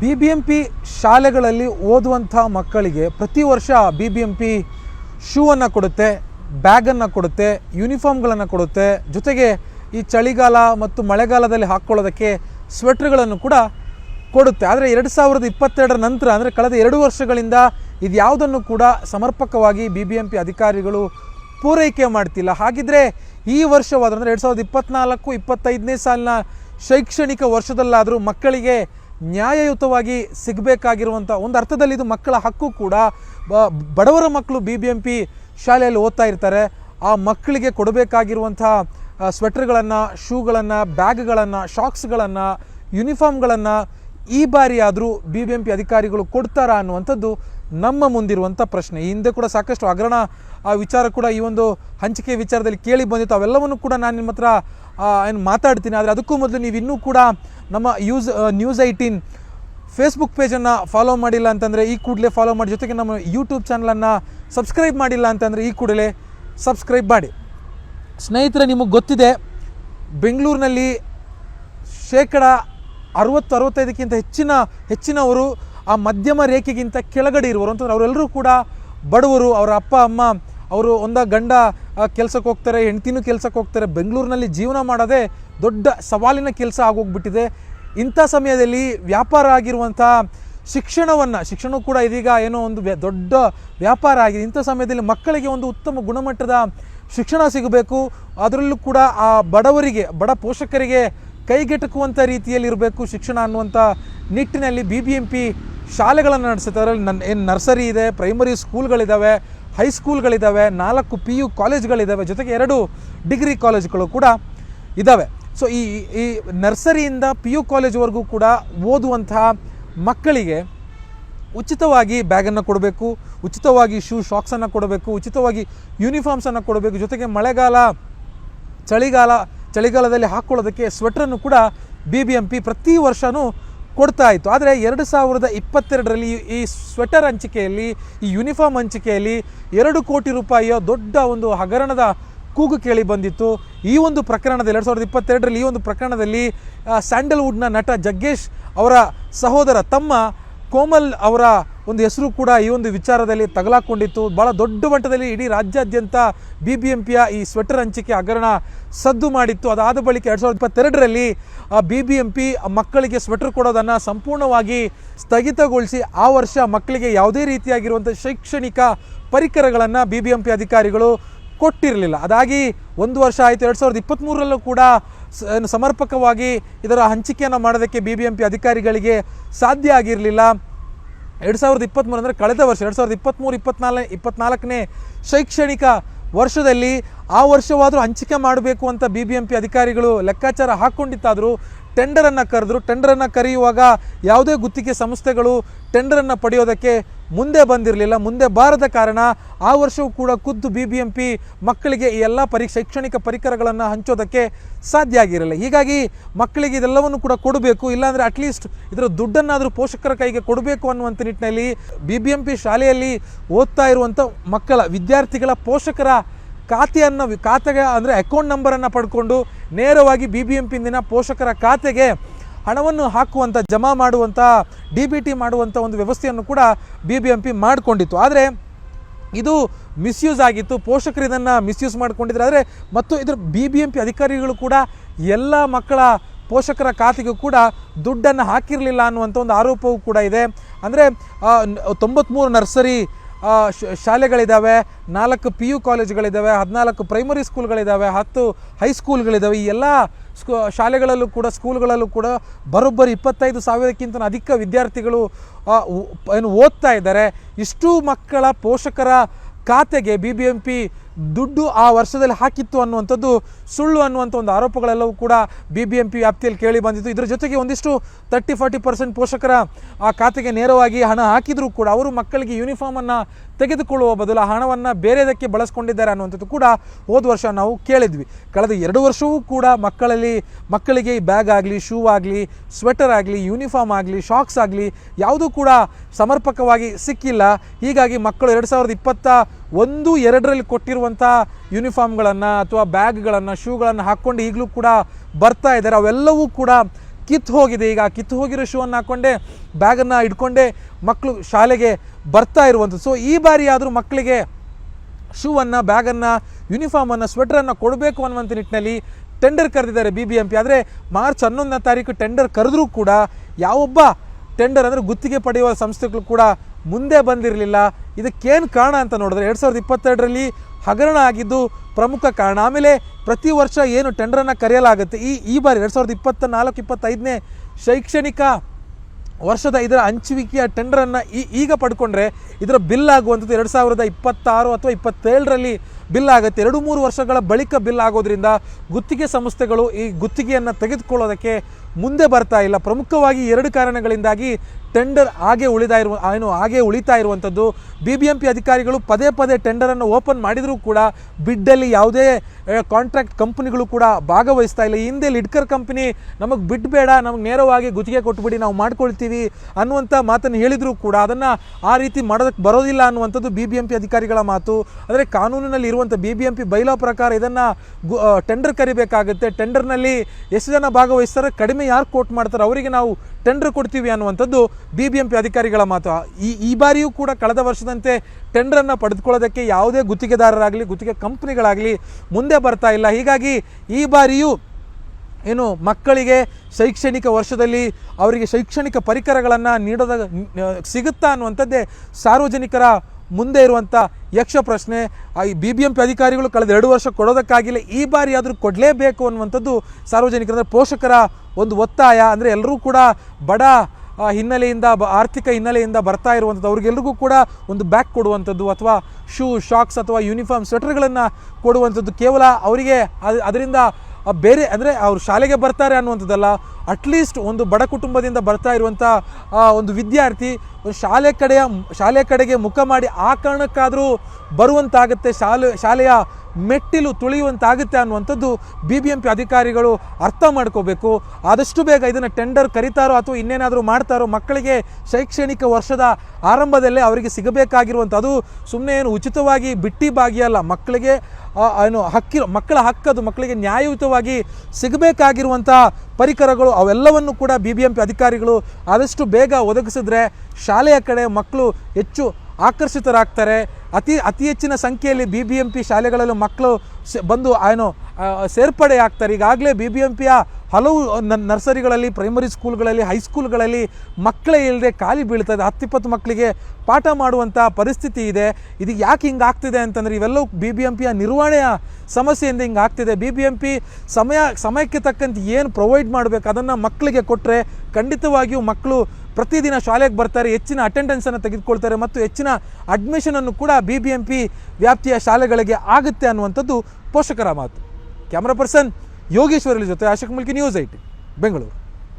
B B M P ಶಾಲೆಗಳಲ್ಲಿ ಓದುವಂಥ ಮಕ್ಕಳಿಗೆ ಪ್ರತಿ ವರ್ಷ ಬಿ ಬಿ ಎಂ ಪಿ ಶೂವನ್ನು ಕೊಡುತ್ತೆ, ಬ್ಯಾಗನ್ನು ಕೊಡುತ್ತೆ, ಯೂನಿಫಾರ್ಮ್ಗಳನ್ನು ಕೊಡುತ್ತೆ. ಜೊತೆಗೆ ಈ ಚಳಿಗಾಲ ಮತ್ತು ಮಳೆಗಾಲದಲ್ಲಿ ಹಾಕ್ಕೊಳ್ಳೋದಕ್ಕೆ ಸ್ವೆಟ್ರ್ಗಳನ್ನು ಕೂಡ ಕೊಡುತ್ತೆ. ಆದರೆ ಎರಡು ಸಾವಿರದ ಇಪ್ಪತ್ತೆರಡರ ನಂತರ, ಅಂದರೆ ಕಳೆದ ಎರಡು ವರ್ಷಗಳಿಂದ ಇದು ಯಾವುದನ್ನು ಕೂಡ ಸಮರ್ಪಕವಾಗಿ ಬಿ ಬಿ ಎಂ ಪಿ ಅಧಿಕಾರಿಗಳು ಪೂರೈಕೆ ಮಾಡ್ತಿಲ್ಲ. ಹಾಗಿದ್ರೆ ಈ ವರ್ಷವಾದ ಅಂದರೆ ಎರಡು ಸಾವಿರದ ಇಪ್ಪತ್ತ್ನಾಲ್ಕು ಇಪ್ಪತ್ತೈದನೇ ಸಾಲಿನ ಶೈಕ್ಷಣಿಕ ವರ್ಷದಲ್ಲಾದರೂ ಮಕ್ಕಳಿಗೆ ನ್ಯಾಯಯುತವಾಗಿ ಸಿಗಬೇಕಾಗಿರುವಂಥ ಒಂದು ಅರ್ಥದಲ್ಲಿ ಇದು ಮಕ್ಕಳ ಹಕ್ಕು ಕೂಡ ಬಡವರ ಮಕ್ಕಳು ಬಿ ಬಿ ಎಂ ಪಿ ಶಾಲೆಯಲ್ಲಿ ಓದ್ತಾ ಇರ್ತಾರೆ. ಆ ಮಕ್ಕಳಿಗೆ ಕೊಡಬೇಕಾಗಿರುವಂಥ ಸ್ವೆಟರ್ಗಳನ್ನು ಶೂಗಳನ್ನು ಬ್ಯಾಗ್ಗಳನ್ನು ಶಾಕ್ಸ್ಗಳನ್ನು ಯೂನಿಫಾರ್ಮ್ಗಳನ್ನು ಈ ಬಾರಿ ಆದರೂ ಬಿ ಬಿ ಎಂ ಪಿ ಅಧಿಕಾರಿಗಳು ಕೊಡ್ತಾರಾ ಅನ್ನುವಂಥದ್ದು ನಮ್ಮ ಮುಂದಿರುವಂಥ ಪ್ರಶ್ನೆ. ಈ ಹಿಂದೆ ಕೂಡ ಸಾಕಷ್ಟು ಹಗರಣ, ಆ, ವಿಚಾರ ಕೂಡ ಈ ಒಂದು ಹಂಚಿಕೆ ವಿಚಾರದಲ್ಲಿ ಕೇಳಿ ಬಂದಿತ್ತು. ಅವೆಲ್ಲವನ್ನು ಕೂಡ ನಾನು ನಿಮ್ಮ ಹತ್ರ ಏನು ಮಾತಾಡ್ತೀನಿ. ಆದರೆ ಅದಕ್ಕೂ ಮೊದಲು ನೀವು ಇನ್ನೂ ಕೂಡ ನಮ್ಮ ಯೂಸ್ ನ್ಯೂಸ್ ಐಟೀನ್ ಫೇಸ್ಬುಕ್ ಪೇಜನ್ನು ಫಾಲೋ ಮಾಡಿಲ್ಲ ಅಂತಂದರೆ ಈ ಕೂಡಲೇ ಫಾಲೋ ಮಾಡಿ. ಜೊತೆಗೆ ನಮ್ಮ ಯೂಟ್ಯೂಬ್ ಚಾನಲನ್ನು ಸಬ್ಸ್ಕ್ರೈಬ್ ಮಾಡಿಲ್ಲ ಅಂತಂದರೆ ಈ ಕೂಡಲೇ ಸಬ್ಸ್ಕ್ರೈಬ್ ಮಾಡಿ. ಸ್ನೇಹಿತರೆ, ನಿಮಗೆ ಗೊತ್ತಿದೆ, ಬೆಂಗಳೂರಿನಲ್ಲಿ ಶೇಕಡ ಅರವತ್ತು, ಅರವತ್ತೈದಕ್ಕಿಂತ ಹೆಚ್ಚಿನ, ಹೆಚ್ಚಿನವರು ಆ ಮಧ್ಯಮ ರೇಖೆಗಿಂತ ಕೆಳಗಡೆ ಇರುವರು. ಅಂತಂದ್ರೆ ಅವರೆಲ್ಲರೂ ಕೂಡ ಬಡವರು, ಅವರ ಅಪ್ಪ, ಅಮ್ಮ, ಅವರು ಒಂದ ಗಂಡ ಕೆಲಸಕ್ಕೆ ಹೋಗ್ತಾರೆ, ಹೆಂಡ್ತಿನೂ ಕೆಲಸಕ್ಕೆ ಹೋಗ್ತಾರೆ. ಬೆಂಗಳೂರಿನಲ್ಲಿ ಜೀವನ ಮಾಡೋದೇ ದೊಡ್ಡ ಸವಾಲಿನ ಕೆಲಸ ಆಗೋಗ್ಬಿಟ್ಟಿದೆ. ಇಂಥ ಸಮಯದಲ್ಲಿ ವ್ಯಾಪಾರ ಆಗಿರುವಂಥ ಶಿಕ್ಷಣವನ್ನು ಶಿಕ್ಷಣ ಕೂಡ ಇದೀಗ ಏನೋ ಒಂದು ದೊಡ್ಡ ವ್ಯಾಪಾರ ಆಗಿದೆ. ಇಂಥ ಸಮಯದಲ್ಲಿ ಮಕ್ಕಳಿಗೆ ಒಂದು ಉತ್ತಮ ಗುಣಮಟ್ಟದ ಶಿಕ್ಷಣ ಸಿಗಬೇಕು. ಅದರಲ್ಲೂ ಕೂಡ ಆ ಬಡವರಿಗೆ, ಬಡ ಪೋಷಕರಿಗೆ ಕೈಗೆಟಕುವಂಥ ರೀತಿಯಲ್ಲಿ ಇರಬೇಕು ಶಿಕ್ಷಣ ಅನ್ನುವಂಥ ನಿಟ್ಟಿನಲ್ಲಿ ಬಿ ಬಿ ಎಂ ಪಿ ಶಾಲೆಗಳನ್ನು ನಡೆಸುತ್ತೆ. ಅದರಲ್ಲಿ ನನ್ನ ಏನು ನರ್ಸರಿ ಇದೆ, ಪ್ರೈಮರಿ ಸ್ಕೂಲ್ಗಳಿದ್ದಾವೆ ಹೈಸ್ಕೂಲ್ಗಳಿದ್ದಾವೆ ನಾಲ್ಕು ಪಿ ಯು ಕಾಲೇಜ್ಗಳಿದ್ದಾವೆ ಜೊತೆಗೆ ಎರಡು ಡಿಗ್ರಿ ಕಾಲೇಜ್ಗಳು ಕೂಡ ಇದ್ದಾವೆ ಸೊ ಈ ಈ ನರ್ಸರಿಯಿಂದ ಪಿ ಯು ಕಾಲೇಜ್ವರೆಗೂ ಕೂಡ ಓದುವಂತಹ ಮಕ್ಕಳಿಗೆ ಉಚಿತವಾಗಿ ಬ್ಯಾಗನ್ನು ಕೊಡಬೇಕು, ಉಚಿತವಾಗಿ ಶೂ ಶಾಕ್ಸನ್ನು ಕೊಡಬೇಕು, ಉಚಿತವಾಗಿ ಯೂನಿಫಾರ್ಮ್ಸನ್ನು ಕೊಡಬೇಕು, ಜೊತೆಗೆ ಮಳೆಗಾಲ, ಚಳಿಗಾಲ, ಚಳಿಗಾಲದಲ್ಲಿ ಹಾಕ್ಕೊಳ್ಳೋದಕ್ಕೆ ಸ್ವೆಟ್ರನ್ನು ಕೂಡ ಬಿ ಬಿ ಎಂ ಪಿ ಪ್ರತಿ ವರ್ಷವೂ ಕೊಡ್ತಾ ಇತ್ತು. ಆದರೆ ಎರಡು ಸಾವಿರದ ಇಪ್ಪತ್ತೆರಡರಲ್ಲಿ ಈ ಸ್ವೆಟರ್ ಹಂಚಿಕೆಯಲ್ಲಿ, ಈ ಯೂನಿಫಾರ್ಮ್ ಹಂಚಿಕೆಯಲ್ಲಿ ಎರಡು ಕೋಟಿ ರೂಪಾಯಿಯ ದೊಡ್ಡ ಒಂದು ಹಗರಣದ ಕೂಗು ಕೇಳಿ ಬಂದಿತ್ತು. ಈ ಒಂದು ಪ್ರಕರಣದಲ್ಲಿ ಎರಡು ಸಾವಿರದ ಇಪ್ಪತ್ತೆರಡರಲ್ಲಿ ಈ ಒಂದು ಪ್ರಕರಣದಲ್ಲಿ ಸ್ಯಾಂಡಲ್ವುಡ್ನ ನಟ ಜಗ್ಗೇಶ್ ಅವರ ಸಹೋದರ ತಮ್ಮ ಕೋಮಲ್ ಅವರ ಒಂದು ಹೆಸರು ಕೂಡ ಈ ಒಂದು ವಿಚಾರದಲ್ಲಿ ತಗಲಾಕೊಂಡಿತ್ತು. ಭಾಳ ದೊಡ್ಡ ಮಟ್ಟದಲ್ಲಿ ಇಡೀ ರಾಜ್ಯಾದ್ಯಂತ ಬಿ ಬಿ ಎಂ ಪಿಯ ಈ ಸ್ವೆಟರ್ ಹಂಚಿಕೆ ಹಗರಣ ಸದ್ದು ಮಾಡಿತ್ತು. ಅದಾದ ಬಳಿಕ ಎರಡು ಸಾವಿರದ ಇಪ್ಪತ್ತೆರಡರಲ್ಲಿ ಬಿ ಬಿ ಎಂ ಪಿ ಮಕ್ಕಳಿಗೆ ಸ್ವೆಟರ್ ಕೊಡೋದನ್ನು ಸಂಪೂರ್ಣವಾಗಿ ಸ್ಥಗಿತಗೊಳಿಸಿ, ಆ ವರ್ಷ ಮಕ್ಕಳಿಗೆ ಯಾವುದೇ ರೀತಿಯಾಗಿರುವಂಥ ಶೈಕ್ಷಣಿಕ ಪರಿಕರಗಳನ್ನು ಬಿ ಬಿ ಎಂ ಪಿ ಅಧಿಕಾರಿಗಳು ಕೊಟ್ಟಿರಲಿಲ್ಲ. ಅದಾಗಿ ಒಂದು ವರ್ಷ ಆಯಿತು, ಎರಡು ಸಾವಿರದ ಇಪ್ಪತ್ತ್ಮೂರರಲ್ಲೂ ಕೂಡ ಏನು ಸಮರ್ಪಕವಾಗಿ ಇದರ ಹಂಚಿಕೆಯನ್ನು ಮಾಡೋದಕ್ಕೆ ಬಿ ಬಿ ಎಂ ಪಿ ಅಧಿಕಾರಿಗಳಿಗೆ ಸಾಧ್ಯ ಆಗಿರಲಿಲ್ಲ. ಎರಡು ಸಾವಿರದ ಇಪ್ಪತ್ತ್ಮೂರು ಅಂದರೆ ಕಳೆದ ವರ್ಷ, ಎರಡು ಸಾವಿರದ ಇಪ್ಪತ್ತ್ಮೂರು ಇಪ್ಪತ್ನಾಲ್ಕು, ಇಪ್ಪತ್ನಾಲ್ಕನೇ ಶೈಕ್ಷಣಿಕ ವರ್ಷದಲ್ಲಿ ಆ ವರ್ಷವಾದರೂ ಹಂಚಿಕೆ ಮಾಡಬೇಕು ಅಂತ ಬಿ ಬಿ ಎಂ ಪಿ ಅಧಿಕಾರಿಗಳು ಲೆಕ್ಕಾಚಾರ ಹಾಕ್ಕೊಂಡಿತ್ತಾದರೂ ಟೆಂಡರನ್ನು ಕರೆದ್ರು. ಟೆಂಡರನ್ನು ಕರೆಯುವಾಗ ಯಾವುದೇ ಗುತ್ತಿಗೆ ಸಂಸ್ಥೆಗಳು ಟೆಂಡರನ್ನು ಪಡೆಯೋದಕ್ಕೆ ಮುಂದೆ ಬಂದಿರಲಿಲ್ಲ, ಮುಂದೆ ಬಾರದ ಕಾರಣ ಆ ವರ್ಷವೂ ಕೂಡ ಖುದ್ದು ಬಿ ಬಿ ಎಂ ಪಿ ಮಕ್ಕಳಿಗೆ ಈ ಎಲ್ಲ ಪರಿ ಶೈಕ್ಷಣಿಕ ಪರಿಕರಗಳನ್ನು ಹಂಚೋದಕ್ಕೆ ಸಾಧ್ಯ ಆಗಿರಲಿಲ್ಲ. ಹೀಗಾಗಿ ಮಕ್ಕಳಿಗೆ ಇದೆಲ್ಲವನ್ನು ಕೂಡ ಕೊಡಬೇಕು, ಇಲ್ಲಾಂದರೆ ಅಟ್ಲೀಸ್ಟ್ ಇದರ ದುಡ್ಡನ್ನಾದರೂ ಪೋಷಕರ ಕೈಗೆ ಕೊಡಬೇಕು ಅನ್ನುವಂಥ ನಿಟ್ಟಿನಲ್ಲಿ ಬಿ ಬಿ ಎಂ ಪಿ ಶಾಲೆಯಲ್ಲಿ ಓದ್ತಾ ಇರುವಂಥ ಮಕ್ಕಳ, ವಿದ್ಯಾರ್ಥಿಗಳ ಪೋಷಕರ ಖಾತೆಯನ್ನು, ಖಾತೆಗೆ ಅಂದರೆ ಅಕೌಂಟ್ ನಂಬರನ್ನು ಪಡ್ಕೊಂಡು ನೇರವಾಗಿ ಬಿ ಬಿ ಎಂ ಪೋಷಕರ ಖಾತೆಗೆ ಹಣವನ್ನು ಹಾಕುವಂಥ ಜಮಾ ಮಾಡುವಂಥ ಡಿ ಬಿ ಟಿ ಮಾಡುವಂಥ ಒಂದು ವ್ಯವಸ್ಥೆಯನ್ನು ಕೂಡ ಬಿ ಬಿ ಎಂ ಪಿ ಮಾಡಿಕೊಂಡಿತ್ತು. ಆದರೆ ಇದು ಮಿಸ್ಯೂಸ್ ಆಗಿತ್ತು. ಪೋಷಕರು ಇದನ್ನು ಮಿಸ್ಯೂಸ್ ಮಾಡ್ಕೊಂಡಿದ್ದಾರೆ ಆದರೆ ಮತ್ತು ಇದರ ಬಿ ಬಿ ಎಂ ಪಿ ಅಧಿಕಾರಿಗಳು ಕೂಡ ಎಲ್ಲ ಮಕ್ಕಳ ಪೋಷಕರ ಖಾತೆಗೂ ಕೂಡ ದುಡ್ಡನ್ನು ಹಾಕಿರಲಿಲ್ಲ ಅನ್ನುವಂಥ ಒಂದು ಆರೋಪವೂ ಕೂಡ ಇದೆ. ಅಂದರೆ ತೊಂಬತ್ತ್ಮೂರು ನರ್ಸರಿ ಶಾಲೆಗಳಿದ್ದಾವೆ ನಾಲ್ಕು ಪಿ ಯು ಕಾಲೇಜುಗಳಿದ್ದಾವೆ ಹದಿನಾಲ್ಕು ಪ್ರೈಮರಿ ಸ್ಕೂಲ್ಗಳಿದ್ದಾವೆ ಹತ್ತು ಹೈಸ್ಕೂಲ್ಗಳಿದ್ದಾವೆ ಈ ಎಲ್ಲ ಸ್ಕೂ ಶಾಲೆಗಳಲ್ಲೂ ಕೂಡ, ಸ್ಕೂಲ್ಗಳಲ್ಲೂ ಕೂಡ ಬರೋಬ್ಬರಿ ಇಪ್ಪತ್ತೈದು ಸಾವಿರಕ್ಕಿಂತ ಅಧಿಕ ವಿದ್ಯಾರ್ಥಿಗಳು ಏನು ಓದ್ತಾ ಇದ್ದಾರೆ. ಇಷ್ಟು ಮಕ್ಕಳ ಪೋಷಕರ ಖಾತೆಗೆ ಬಿ ಬಿ ಎಂ ಪಿ ದುಡ್ಡು ಆ ವರ್ಷದಲ್ಲಿ ಹಾಕಿತ್ತು ಅನ್ನುವಂಥದ್ದು, ಸುಳ್ಳು ಅನ್ನುವಂಥ ಒಂದು ಆರೋಪಗಳೆಲ್ಲವೂ ಕೂಡ ಬಿ ಬಿ ಎಂ ಪಿ ವ್ಯಾಪ್ತಿಯಲ್ಲಿ ಕೇಳಿ ಬಂದಿತ್ತು. ಇದರ ಜೊತೆಗೆ ಒಂದಿಷ್ಟು ತರ್ಟಿ ಫಾರ್ಟಿ ಪರ್ಸೆಂಟ್ ಪೋಷಕರ ಆ ಖಾತೆಗೆ ನೇರವಾಗಿ ಹಣ ಹಾಕಿದರೂ ಕೂಡ ಅವರು ಮಕ್ಕಳಿಗೆ ಯೂನಿಫಾರ್ಮನ್ನು ತೆಗೆದುಕೊಳ್ಳುವ ಬದಲು ಹಣವನ್ನು ಬೇರೆದಕ್ಕೆ ಬಳಸ್ಕೊಂಡಿದ್ದಾರೆ ಅನ್ನುವಂಥದ್ದು ಕೂಡ ಹೋದ ವರ್ಷ ನಾವು ಕೇಳಿದ್ವಿ. ಕಳೆದ ಎರಡು ವರ್ಷವೂ ಕೂಡ ಮಕ್ಕಳಲ್ಲಿ, ಮಕ್ಕಳಿಗೆ ಬ್ಯಾಗ್ ಆಗಲಿ ಶೂ ಆಗಲಿ ಸ್ವೆಟರ್ ಆಗಲಿ ಯೂನಿಫಾರ್ಮ್ ಆಗಲಿ ಶಾಕ್ಸ್ ಆಗಲಿ ಯಾವುದೂ ಕೂಡ ಸಮರ್ಪಕವಾಗಿ ಸಿಕ್ಕಿಲ್ಲ. ಹೀಗಾಗಿ ಮಕ್ಕಳು ಎರಡು ಸಾವಿರದ ಇಪ್ಪತ್ತ ಒಂದು ಎರಡರಲ್ಲಿ ಕೊಟ್ಟಿರುವಂಥ ಯೂನಿಫಾರ್ಮ್ಗಳನ್ನು ಅಥವಾ ಬ್ಯಾಗ್ಗಳನ್ನು, ಶೂಗಳನ್ನು ಹಾಕ್ಕೊಂಡು ಈಗಲೂ ಕೂಡ ಬರ್ತಾ ಇದ್ದಾರೆ. ಅವೆಲ್ಲವೂ ಕೂಡ ಕಿತ್ತು ಹೋಗಿದೆ. ಈಗ ಕಿತ್ತು ಹೋಗಿರೋ ಶೂವನ್ನು ಹಾಕ್ಕೊಂಡೆ ಬ್ಯಾಗನ್ನು ಇಟ್ಕೊಂಡೆ ಮಕ್ಕಳು ಶಾಲೆಗೆ ಬರ್ತಾ ಇರುವಂಥದ್ದು. ಸೊ ಈ ಬಾರಿ ಆದರೂ ಮಕ್ಕಳಿಗೆ ಶೂವನ್ನು, ಬ್ಯಾಗನ್ನು ಯೂನಿಫಾರ್ಮನ್ನು ಸ್ವೆಟ್ರನ್ನು ಕೊಡಬೇಕು ಅನ್ನುವಂಥ ನಿಟ್ಟಿನಲ್ಲಿ ಟೆಂಡರ್ ಕರೆದಿದ್ದಾರೆ ಬಿ ಬಿ ಎಂ ಪಿ ಆದರೆ ಮಾರ್ಚ್ ಹನ್ನೊಂದನೇ ತಾರೀಕು ಟೆಂಡರ್ ಕರೆದ್ರೂ ಕೂಡ ಯಾವೊಬ್ಬ ಟೆಂಡರ್ ಅಂದರೆ ಗುತ್ತಿಗೆ ಪಡೆಯುವ ಸಂಸ್ಥೆಗಳು ಕೂಡ ಮುಂದೆ ಬಂದಿರಲಿಲ್ಲ. ಇದಕ್ಕೇನು ಕಾರಣ ಅಂತ ನೋಡಿದ್ರೆ ಎರಡು ಸಾವಿರದ ಇಪ್ಪತ್ತೆರಡರಲ್ಲಿ ಹಗರಣ ಆಗಿದ್ದು ಪ್ರಮುಖ ಕಾರಣ. ಆಮೇಲೆ ಪ್ರತಿ ವರ್ಷ ಏನು ಟೆಂಡರನ್ನು ಕರೆಯಲಾಗುತ್ತೆ. ಈ ಈ ಬಾರಿ ಎರಡು ಸಾವಿರದ ಇಪ್ಪತ್ತ ನಾಲ್ಕು ಇಪ್ಪತ್ತೈದನೇ ಶೈಕ್ಷಣಿಕ ವರ್ಷದ ಇದರ ಹಂಚುವಿಕೆಯ ಟೆಂಡರನ್ನು ಈ, ಈಗ ಪಡ್ಕೊಂಡ್ರೆ ಇದರ ಬಿಲ್ ಆಗುವಂಥದ್ದು ಎರಡು ಸಾವಿರದ ಇಪ್ಪತ್ತಾರು ಅಥವಾ ಇಪ್ಪತ್ತೇಳರಲ್ಲಿ ಬಿಲ್ ಆಗುತ್ತೆ. ಎರಡು ಮೂರು ವರ್ಷಗಳ ಬಳಿಕ ಬಿಲ್ ಆಗೋದ್ರಿಂದ ಗುತ್ತಿಗೆ ಸಂಸ್ಥೆಗಳು ಈ ಗುತ್ತಿಗೆಯನ್ನು ತೆಗೆದುಕೊಳ್ಳೋದಕ್ಕೆ ಮುಂದೆ ಬರ್ತಾ ಇಲ್ಲ. ಪ್ರಮುಖವಾಗಿ ಎರಡು ಕಾರಣಗಳಿಂದಾಗಿ ಟೆಂಡರ್ ಹಾಗೆ ಉಳಿದಾ ಇರುವ, ಏನು, ಹಾಗೆ ಉಳಿತಾ ಇರುವಂಥದ್ದು. ಬಿ ಬಿ ಎಂ ಪಿ ಅಧಿಕಾರಿಗಳು ಪದೇ ಪದೇ ಟೆಂಡರನ್ನು ಓಪನ್ ಮಾಡಿದರೂ ಕೂಡ ಬಿಡ್ಡಲ್ಲಿ ಯಾವುದೇ ಕಾಂಟ್ರಾಕ್ಟ್ ಕಂಪ್ನಿಗಳು ಕೂಡ ಭಾಗವಹಿಸ್ತಾ ಇಲ್ಲ. ಹಿಂದೆ ಲಿಡ್ಕರ್ ಕಂಪ್ನಿ ನಮಗೆ ಬಿಡ್ ಬೇಡ ನಮಗೆ ನೇರವಾಗಿ ಗುತ್ತಿಗೆ ಕೊಟ್ಬಿಡಿ, ನಾವು ಮಾಡ್ಕೊಳ್ತೀವಿ ಅನ್ನುವಂಥ ಮಾತನ್ನು ಹೇಳಿದರೂ ಕೂಡ ಅದನ್ನು ಆ ರೀತಿ ಮಾಡೋದಕ್ಕೆ ಬರೋದಿಲ್ಲ ಅನ್ನುವಂಥದ್ದು ಬಿ ಬಿ ಎಂ ಪಿ ಅಧಿಕಾರಿಗಳ ಮಾತು. ಆದರೆ ಕಾನೂನಿನಲ್ಲಿ ಇರುವಂಥ B B M P bylaw ಪ್ರಕಾರ ಇದನ್ನು ಟೆಂಡರ್ ಕರಿಬೇಕಾಗುತ್ತೆ. ಟೆಂಡರ್ನಲ್ಲಿ ಎಷ್ಟು ಜನ ಭಾಗವಹಿಸ್ತಾರೆ ಕಡಿಮೆ ಯಾರು ಕೋಟ್ ಮಾಡ್ತಾರೆ ಅವರಿಗೆ ನಾವು ಟೆಂಡರ್ ಕೊಡ್ತೀವಿ ಅನ್ನುವಂಥದ್ದು ಬಿ ಬಿ ಎಂ ಪಿ ಅಧಿಕಾರಿಗಳ ಮಾತು. ಈ ಈ ಬಾರಿಯೂ ಕೂಡ ಕಳೆದ ವರ್ಷದಂತೆ ಟೆಂಡರನ್ನು ಪಡೆದುಕೊಳ್ಳೋದಕ್ಕೆ ಯಾವುದೇ ಗುತ್ತಿಗೆದಾರರಾಗಲಿ, ಗುತ್ತಿಗೆ ಕಂಪ್ನಿಗಳಾಗಲಿ ಮುಂದೆ ಬರ್ತಾ ಇಲ್ಲ. ಹೀಗಾಗಿ ಈ ಬಾರಿಯೂ ಏನು ಮಕ್ಕಳಿಗೆ ಶೈಕ್ಷಣಿಕ ವರ್ಷದಲ್ಲಿ ಅವರಿಗೆ ಶೈಕ್ಷಣಿಕ ಪರಿಕರಗಳನ್ನು ನೀಡೋದ ಸಿಗುತ್ತಾ ಅನ್ನುವಂಥದ್ದೇ ಸಾರ್ವಜನಿಕರ ಮುಂದೆ ಇರುವಂಥ ಯಕ್ಷ ಪ್ರಶ್ನೆ ಈ ಬಿ ಬಿ ಎಂ ಪಿ ಅಧಿಕಾರಿಗಳು ಕಳೆದ ಎರಡು ವರ್ಷ ಕೊಡೋದಕ್ಕಾಗಿಲ್ಲ, ಈ ಬಾರಿ ಆದರೂ ಕೊಡಲೇಬೇಕು ಅನ್ನುವಂಥದ್ದು ಸಾರ್ವಜನಿಕರ ಪೋಷಕರ ಒಂದು ಒತ್ತಾಯ. ಅಂದರೆ ಎಲ್ಲರೂ ಕೂಡ ಬಡ ಹಿನ್ನೆಲೆಯಿಂದ ಆರ್ಥಿಕ ಹಿನ್ನೆಲೆಯಿಂದ ಬರ್ತಾ ಇರುವಂಥದ್ದು, ಅವ್ರಿಗೆಲ್ರಿಗೂ ಕೂಡ ಒಂದು ಬ್ಯಾಗ್ ಕೊಡುವಂಥದ್ದು ಅಥವಾ ಶೂ, ಶಾಕ್ಸ್ ಅಥವಾ ಯೂನಿಫಾರ್ಮ್, ಸ್ವೆಟರ್ಗಳನ್ನು ಕೊಡುವಂಥದ್ದು ಕೇವಲ ಅವರಿಗೆ, ಅದು, ಅದರಿಂದ ಬೇರೆ ಅಂದರೆ ಅವರು ಶಾಲೆಗೆ ಬರ್ತಾರೆ ಅನ್ನುವಂಥದ್ದಲ್ಲ. ಅಟ್ಲೀಸ್ಟ್ ಒಂದು ಬಡ ಕುಟುಂಬದಿಂದ ಬರ್ತಾ ಇರುವಂಥ ಒಂದು ವಿದ್ಯಾರ್ಥಿ ಶಾಲೆ ಕಡೆಯ, ಶಾಲೆ ಕಡೆಗೆ ಮುಖ ಮಾಡಿ ಆ ಕಾರಣಕ್ಕಾದರೂ ಬರುವಂತಾಗುತ್ತೆ. ಶಾಲೆ, ಶಾಲೆಯ ಮೆಟ್ಟಿಲು ತುಳಿಯುವಂತಾಗುತ್ತೆ ಅನ್ನುವಂಥದ್ದು ಬಿ ಬಿ ಎಂ ಪಿ ಅಧಿಕಾರಿಗಳು ಅರ್ಥ ಮಾಡ್ಕೋಬೇಕು. ಆದಷ್ಟು ಬೇಗ ಇದನ್ನು ಟೆಂಡರ್ ಕರಿತಾರೋ ಅಥವಾ ಇನ್ನೇನಾದರೂ ಮಾಡ್ತಾರೋ ಮಕ್ಕಳಿಗೆ ಶೈಕ್ಷಣಿಕ ವರ್ಷದ ಆರಂಭದಲ್ಲೇ ಅವರಿಗೆ ಸಿಗಬೇಕಾಗಿರುವಂಥದ್ದು ಸುಮ್ಮನೆ ಏನು ಉಚಿತವಾಗಿ ಬಿಟ್ಟಿ ಭಾಗಿಯಲ್ಲ ಮಕ್ಕಳಿಗೆ ಏನು ಹಕ್ಕಿರೋ, ಮಕ್ಕಳ ಹಕ್ಕದು ಮಕ್ಕಳಿಗೆ ನ್ಯಾಯಯುತವಾಗಿ ಸಿಗಬೇಕಾಗಿರುವಂಥ ಪರಿಕರಗಳು ಅವೆಲ್ಲವನ್ನು ಕೂಡ ಬಿ ಬಿ ಎಂ ಪಿ ಅಧಿಕಾರಿಗಳು ಆದಷ್ಟು ಬೇಗ ಒದಗಿಸಿದ್ರೆ ಶಾಲೆಯ ಕಡೆ ಮಕ್ಕಳು ಹೆಚ್ಚು ಆಕರ್ಷಿತರಾಗ್ತಾರೆ. ಅತಿ ಅತಿ ಹೆಚ್ಚಿನ ಸಂಖ್ಯೆಯಲ್ಲಿ ಬಿ ಬಿ ಎಂ ಪಿ ಶಾಲೆಗಳಲ್ಲೂ ಮಕ್ಕಳು ಬಂದು ಏನು ಸೇರ್ಪಡೆ ಆಗ್ತಾರೆ ಈಗಾಗಲೇ ಬಿ ಬಿ ಎಂ ಪಿಯ ಹಲವು ನರ್ಸರಿಗಳಲ್ಲಿ ಪ್ರೈಮರಿ ಸ್ಕೂಲ್ಗಳಲ್ಲಿ ಹೈಸ್ಕೂಲ್ಗಳಲ್ಲಿ ಮಕ್ಕಳೇ ಇಲ್ಲದೆ ಖಾಲಿ ಬೀಳ್ತದೆ. ಇದೆ ಹತ್ತಿಪ್ಪತ್ತು ಮಕ್ಕಳಿಗೆ ಪಾಠ ಮಾಡುವಂಥ ಪರಿಸ್ಥಿತಿ ಇದೆ. ಇದು ಯಾಕೆ ಹಿಂಗೆ ಆಗ್ತಿದೆ ಅಂತಂದರೆ ಇವೆಲ್ಲವೂ ಬಿ ಬಿ ಎಂ ಪಿಯ ನಿರ್ವಹಣೆಯ ಸಮಸ್ಯೆಯಿಂದ ಹಿಂಗೆ ಆಗ್ತಿದೆ ಬಿ ಬಿ ಎಂ ಪಿ ಸಮಯ, ಸಮಯಕ್ಕೆ ತಕ್ಕಂತೆ ಏನು ಪ್ರೊವೈಡ್ ಮಾಡಬೇಕು, ಅದನ್ನು ಮಕ್ಕಳಿಗೆ ಕೊಟ್ಟರೆ ಖಂಡಿತವಾಗಿಯೂ ಮಕ್ಕಳು ಪ್ರತಿದಿನ ಶಾಲೆಗೆ ಬರ್ತಾರೆ, ಹೆಚ್ಚಿನ ಅಟೆಂಡೆನ್ಸನ್ನು ತೆಗೆದುಕೊಳ್ತಾರೆ ಮತ್ತು ಹೆಚ್ಚಿನ ಅಡ್ಮಿಷನನ್ನು ಕೂಡ ಬಿ ಬಿ ಎಂ ಪಿ ವ್ಯಾಪ್ತಿಯ ಶಾಲೆಗಳಿಗೆ ಆಗುತ್ತೆ ಅನ್ನುವಂಥದ್ದು ಪೋಷಕರ ಮಾತು. ಕ್ಯಾಮ್ರಾ ಪರ್ಸನ್ ಯೋಗೇಶ್ವರಲ್ಲಿ ಜೊತೆ ಅಶೋಕ್ ಮುಲ್ಕಿ ನ್ಯೂಸ್ ಐಟಿ ಬೆಂಗಳೂರು.